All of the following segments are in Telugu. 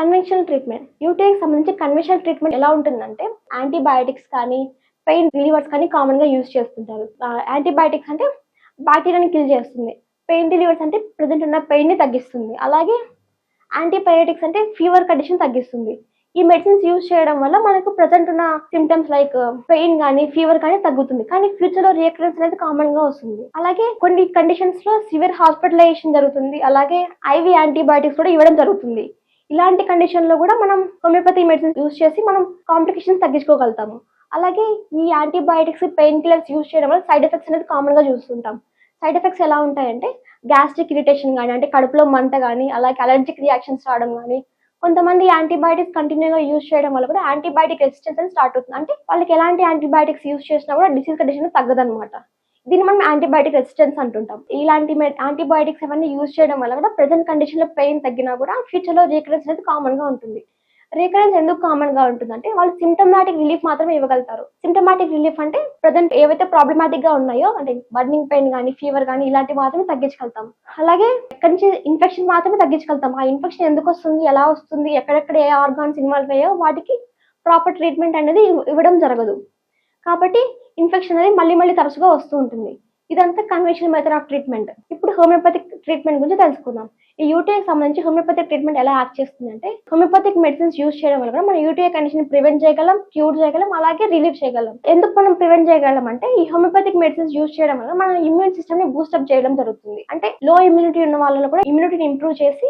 కన్వెన్షనల్ ట్రీట్మెంట్ యూటీఐకి సంబంధించి కన్వెన్షనల్ ట్రీట్మెంట్ ఎలా ఉంటుందంటే యాంటీబయాటిక్స్ కానీ పెయిన్ రిలీవర్స్ కానీ కామన్గా యూజ్ చేస్తుంటారు. యాంటీబయాటిక్స్ అంటే బ్యాక్టీరియాని కిల్ చేస్తుంది. పెయిన్ రిలీవర్స్ అంటే ప్రజెంట్ ఉన్న పెయిన్ని తగ్గిస్తుంది. అలాగే యాంటీబయాటిక్స్ అంటే ఫీవర్ కండిషన్ తగ్గిస్తుంది. ఈ మెడిసిన్స్ యూజ్ చేయడం వల్ల మనకు ప్రజెంట్ ఉన్న సిమ్టమ్స్ లైక్ పెయిన్ కానీ ఫీవర్ కానీ తగ్గుతుంది. కానీ ఫ్యూచర్లో రియాక్రెన్స్ అనేది కామన్గా వస్తుంది. అలాగే కొన్ని కండిషన్స్లో సివియర్ హాస్పిటలైజేషన్ జరుగుతుంది. అలాగే ఐవి యాంటీబయాటిక్స్ కూడా ఇవ్వడం జరుగుతుంది. ఇలాంటి కండిషన్లో కూడా మనం హోమియోపతి మెడిసిన్స్ యూజ్ చేసి మనం కాంప్లికేషన్స్ తగ్గించుకోగలుగుతాము. అలాగే ఈ యాంటీబయాటిక్స్ పెయిన్ కిల్లర్స్ యూజ్ చేయడం వల్ల సైడ్ ఎఫెక్ట్స్ అనేది కామన్గా చూస్తుంటాం. సైడ్ ఎఫెక్ట్స్ ఎలా ఉంటాయంటే గ్యాస్ట్రిక్ ఇరిటేషన్ కానీ అంటే కడుపులో మంట కానీ అలాగే అలర్జిక్ రియాక్షన్స్ రావడం కానీ కొంతమంది యాంటీబయాటిక్స్ కంటిన్యూగా యూజ్ చేయడం వల్ల కూడా యాంటీబయాటిక్ రెసిస్టెన్స్ అని స్టార్ట్ అవుతుంది. అంటే వాళ్ళకి ఎలాంటి యాంటీబయాటిక్స్ యూజ్ చేసినా కూడా డిసీజ్ కండిషన్ తగ్గదనమాట దీన్ని మనం యాంటీబయాటిక్ రెసిస్టెన్స్ అంటుంటాం. ఇలాంటి యాంటీబయాటిక్స్ అవన్నీ యూజ్ చేయడం వల్ల కూడా ప్రెసెంట్ కండిషన్లో పెయిన్ తగ్గినా కూడా ఫ్యూచర్లో రీకరెన్స్ అనేది కామన్గా ఉంటుంది. రీకరెన్స్ ఎందుకు కామన్గా ఉంటుంది ఉంటుందంటే వాళ్ళు సిమ్టమాటిక్ రిలీఫ్ మాత్రమే ఇవ్వగలుగుతారు. సిమ్టమాటిక్ రిలీఫ్ అంటే ప్రజెంట్ ఏవైతే ప్రాబ్లమాటిక్గా ఉన్నాయో అంటే బర్నింగ్ పెయిన్ కానీ ఫీవర్ కానీ ఇలాంటివి మాత్రమే తగ్గించగలుగుతాం. అలాగే ఎక్కడి నుంచి ఇన్ఫెక్షన్ మాత్రమే తగ్గించగలుగుతాం. ఆ ఇన్ఫెక్షన్ ఎందుకు వస్తుంది ఎలా వస్తుంది ఎక్కడెక్కడ ఏ ఆర్గాన్స్ ఇన్వాల్వ్ అయ్యో వాటికి ప్రాపర్ ట్రీట్మెంట్ అనేది ఇవ్వడం జరగదు. కాబట్టి ఇన్ఫెక్షన్ అనేది మళ్ళీ మళ్ళీ తరచుగా వస్తూ ఉంటుంది. ఇదంతా కన్వెన్షనల్ మెథడ్ ఆఫ్ ట్రీట్మెంట్ ఇప్పుడు హోమియోపతిక్ ట్రీట్మెంట్ గురించి తెలుసుకుందాం. ఈ యూటీఐకి సంబంధించి హోమియోపతిక్ ట్రీట్మెంట్ ఎలా యాక్ట్ చేస్తుందంటే హోమియోపతిక్ మెడిసిన్స్ యూజ్ చేయడం వల్ల కూడా మనం యూటీఐ కండిషన్ ప్రివెంట్ చేయగలం క్యూర్ చేయగలం అలాగే రిలీవ్ చేయగలం. ఎందుకు మనం ప్రివెంట్ చేయగలం అంటే ఈ హోమియోపతిక్ మెడిసిన్స్ యూజ్ చేయడం వల్ల మన ఇమ్యూన్ సిస్టమ్ని బూస్టప్ చేయడం జరుగుతుంది. అంటే లో ఇమ్యూనిటీ ఉన్న వాళ్ళలో కూడా ఇమ్యూనిటీని ఇంప్రూవ్ చేసి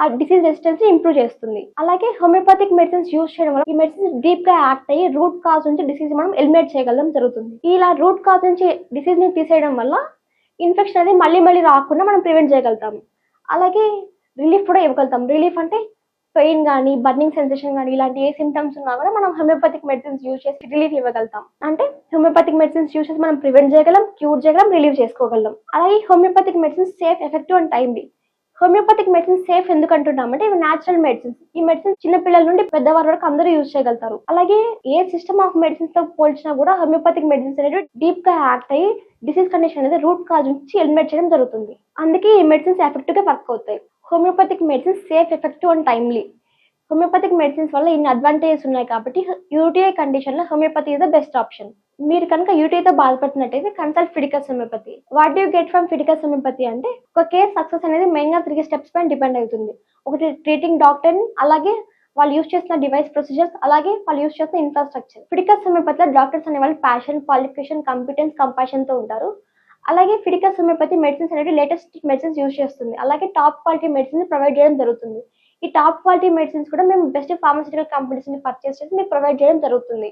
ఆ డిసీజ్ రెసిస్టెన్స్ ఇంప్రూవ్ చేస్తుంది. అలాగే హోమియోపతిక్ మెడిసిన్స్ యూజ్ చేయడం వల్ల ఈ మెడిసిన్స్ డీప్గా యాక్ట్ అయ్యి రూట్ కాజ్ నుంచి డిసీజ్ మనం ఎలిమినేట్ చేయగలం జరుగుతుంది. ఇలా రూట్ కాజ్ నుంచి డిసీజ్ని తీసేయడం వల్ల ఇన్ఫెక్షన్ అనేది మళ్ళీ మళ్ళీ రాకుండా మనం ప్రివెంట్ చేయగలుగుతాం. అలాగే రిలీఫ్ కూడా ఇవ్వగలుగుతాం. రిలీఫ్ అంటే పెయిన్ కానీ బర్నింగ్ సెన్సేషన్ కానీ ఇలాంటి ఏ సిమ్టమ్స్ ఉన్నా కూడా మనం హోమియోపతిక్ మెడిసిన్స్ యూజ్ చేసి రిలీఫ్ ఇవ్వగలుగుతాం. అంటే హోమియోపతిక్ మెడిసిన్స్ యూజ్ చేసి మనం ప్రివెంట్ చేయగలం క్యూర్ చేయగలం రిలీవ్ చేసుకోగలం. అలాగే homeopathic medicines safe effective and timely homeopathic medicines safe ఎందుకు అంటున్నామంటే ఇవి న్యాచురల్ మెడిసిన్స్ ఈ మెడిసిన్స్ చిన్న పిల్లల నుండి పెద్దవారి వరకు అందరూ యూజ్ చేయగలుగుతారు. అలాగే ఏ సిస్టమ్ ఆఫ్ మెడిసిన్స్తో పోల్చినా కూడా హోమియోపతిక్ మెడిసిన్స్ అనేవి డీప్గా యాక్ట్ అయ్యి డిసీజ్ కండిషన్ అనేది రూట్ కాజ్ నుంచి ఎలిమినేట్ చేయడం జరుగుతుంది. అందుకే ఈ మెడిసిన్స్ ఎఫెక్టివ్గా వర్క్ అవుతాయి. Homeopathic medicines safe effective and timely homeopathic medicines వల్ల ఇన్ని అడ్వాంటేజెస్ ఉన్నాయి కాబట్టి యూటీఐ కండిషన్లో homeopathy is the best option మీరు కనుక యూటీఐతో బాధపడుతున్నట్టయితే consult Fiticus homeopathy what you get from Fiticus homeopathy అంటే ఒక కేస్ సక్సెస్ అనేది మెయిన్గా త్రీ స్టెప్స్ పైన డిపెండ్ అవుతుంది. ఒకటి ట్రీటింగ్ డాక్టర్ని అలాగే వాళ్ళు యూస్ చేసిన డివైస్ ప్రొసీజర్స్ అలాగే వాళ్ళు యూస్ చేసిన ఇన్ఫ్రాస్ట్రక్చర్ ఫిడికస్ హోమియోపతిలో డాక్టర్స్ అనే వాళ్ళు ప్యాషన్ క్వాలిఫికేషన్ కంపిటెన్స్ కంపాషన్తో ఉంటారు. అలాగే ఫిడికస్ హోమియోపతి మెడిసిన్స్ అనేవి లేటెస్ట్ మెడిసిన్స్ యూస్ చేస్తుంది. అలాగే టాప్ క్వాలిటీ మెడిసిన్స్ ప్రొవైడ్ చేయడం జరుగుతుంది. ఈ టాప్ క్వాలిటీ మెడిసిన్స్ కూడా మేము బెస్ట్ ఫార్మసిటికల్ కంపెనీస్ని పర్చేస్ చేసి మీకు ప్రొవైడ్ చేయడం జరుగుతుంది.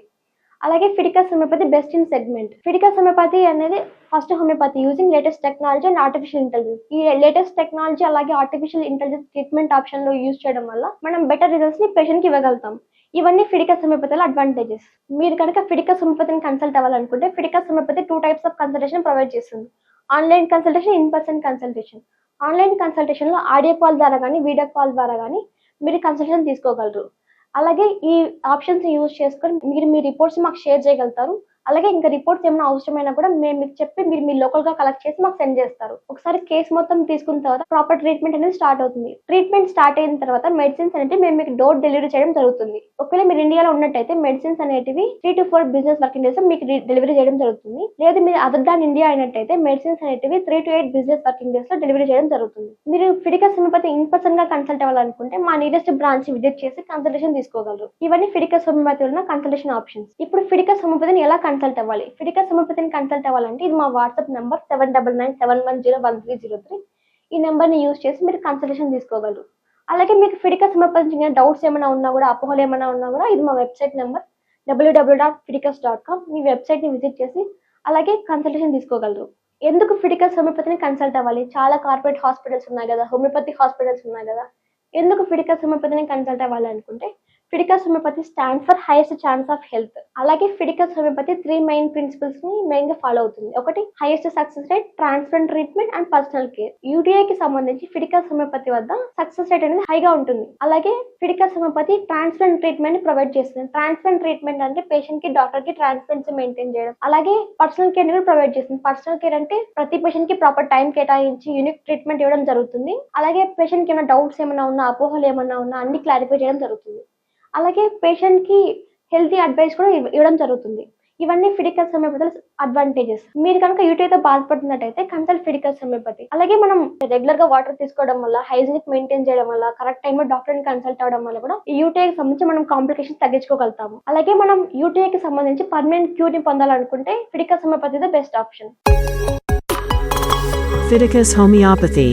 అలాగే Fiticus homeopathy best in segment Fiticus homeopathy అనేది first homeopathy using latest technology and artificial intelligence ఈ లేటెస్ట్ టెక్నాలజీ అలాగే ఆర్టిఫిషియల్ ఇంటెలిజెన్స్ ట్రీట్మెంట్ ఆప్షన్లో యూజ్ చేయడం వల్ల మనం బెటర్ రిజల్ట్స్ని పేషెంట్కి ఇవ్వగలుగుతాం. ఇవన్నీ ఫిడికస్ హోమియోపతిలో అడ్వాంటేజెస్ మీరు కనుక ఫిడికస్ హోమియోపతిని కన్సల్ట్ అవ్వాలనుకుంటే Fiticus homeopathy two types of consultation provide చేస్తుంది. Online consultation in person consultation. Online కన్సల్టేషన్లో audio call ద్వారా కానీ వీడియో కాల్ ద్వారా కానీ మీరు కన్సల్టేషన్ తీసుకోగలరు. అలాగే ఈ ఆప్షన్స్ యూజ్ చేసుకొని మీరు మీ రిపోర్ట్స్ మాకు షేర్ చేయగలుగుతారు. అలాగే ఇంకా రిపోర్ట్స్ ఏమైనా అవసరమైనా కూడా మేము మీకు చెప్పి మీరు మీ లోకల్గా కలెక్ట్ చేసి మాకు సెండ్ చేస్తారు. ఒకసారి కేసు మొత్తం తీసుకున్న తర్వాత ప్రాపర్ ట్రీట్మెంట్ అనేది స్టార్ట్ అవుతుంది. ట్రీట్మెంట్ స్టార్ట్ అయిన తర్వాత మెడిసిన్స్ అనేవి మేము మీకు డోర్ డెలివరీ చేయడం జరుగుతుంది. ఒకవేళ మీరు ఇండియాలో ఉన్నట్టయితే మెడిసిన్స్ అనేటివి three to four business working days మీకు డెలివరీ చేయడం జరుగుతుంది. లేదు మీరు అదర్ దాన్ ఇండియా అయినట్టయితే మెడిసిన్స్ అనేటివి three to eight business working డేస్లో డెలివరీ చేయడం జరుగుతుంది. మీరు ఫిడికస్ హోమియోపతి ఇన్ పర్సన్గా కన్సల్ట్ అవ్వాలనుకుంటే మా నియరెస్ట్ బ్రాంచ్ విజిట్ చేసి కన్సల్టేషన్ తీసుకోగలరు. ఇవన్నీ ఫిడికస్ హోమియోపతి ఉన్న కన్సల్టేషన్ ఆప్షన్స్ ఇప్పుడు ఫిడికస్ హోమియోపతిని ఎలా కన్సల్ట్ అవ్వాలి. ఫిటికల్ సమర్పతిని కన్సల్ట్ అవ్వాలంటే ఇది మా WhatsApp number seven double nine seven one zero one three zero three ఈ నెంబర్ని యూస్ యూజ్ చేసి మీరు కన్సల్టేషన్ తీసుకోగలరు. అలాగే మీకు ఫిటికల్ సంబంధించిన డౌట్స్ ఏమైనా ఉన్నా కూడా అపోహలు ఏమైనా ఉన్నా కూడా ఇది మా website number W W dot Fiticus dot com మీ వెబ్సైట్ని విజిట్ చేసి అలాగే కన్సల్టేషన్ తీసుకోగలరు. ఎందుకు ఫిటికల్ హోమియోపతిని కన్సల్ట్ అవ్వాలి? చాలా కార్పొరేట్ హాస్పిటల్స్ ఉన్నాయి కదా హోమియోపతి హాస్పిటల్స్ ఉన్నాయి కదా. ఎందుకు ఫిటికల్ హోమియోపతిని కన్సల్ట్ అవ్వాలి అనుకుంటే Fiticus homeopathy stand for highest chance of health. అలాగే ఫిడికస్ హోమియోపతి త్రీ మెయిన్ ప్రిన్సిపల్స్ని మెయిన్గా ఫాలో అవుతుంది. ఒకటి highest success rate transparent treatment and personal care. UTI కి సంబంధించి ఫిడికస్ హోమియోపతి వద్ద సక్సెస్ రేట్ అనేది హైగా ఉంటుంది. అలాగే ఫిడికస్ హోమియోపతి ట్రాన్స్పరెంట్ ట్రీట్మెంట్ని ప్రొవైడ్ చేస్తుంది. ట్రాన్స్పరెంట్ ట్రీట్మెంట్ అంటే పేషెంట్కి డాక్టర్కి ట్రాన్స్పరెన్సీ మెయింటైన్ చేయడం. అలాగే పర్సనల్ కేర్ని కూడా ప్రొవైడ్ చేస్తుంది. పర్సనల్ కేర్ అంటే ప్రతి పేషెంట్కి ప్రాపర్ టైం కేటాయించి యూనిక్ ట్రీట్మెంట్ ఇవ్వడం జరుగుతుంది. అలాగే పేషెంట్కి ఏమైనా డౌట్స్ ఏమైనా ఉన్నా అపోహలు ఏమైనా ఉన్నా అన్ని క్లారిఫై చేయడం జరుగుతుంది. అలాగే పేషెంట్కి హెల్తీ అడ్వైస్ కూడా ఇవ్వడం జరుగుతుంది. ఇవన్నీ ఫిడికల్ హోమియోపతి అడ్వాంటేజెస్ మీరు కనుక యూటీఐతో బాధపడుతున్నట్టయితే కన్సల్ట్ ఫిడికల్ సమయపతి అలాగే మనం రెగ్యులర్గా వాటర్ తీసుకోవడం వల్ల హైజీనిక్ మెయింటైన్ చేయడం వల్ల కరెక్ట్ టైంలో డాక్టర్ని కన్సల్ట్ అవ్వడం వల్ల కూడా యూటీఐకి సంబంధించి మనం కాంప్లికేషన్స్ తగ్గించుకోగలుగుతాము. అలాగే మనం యూటీఐకి సంబంధించి పర్మనెంట్ క్యూర్ని పొందాలనుకుంటే Fiticus the best option Fiticus Homeopathy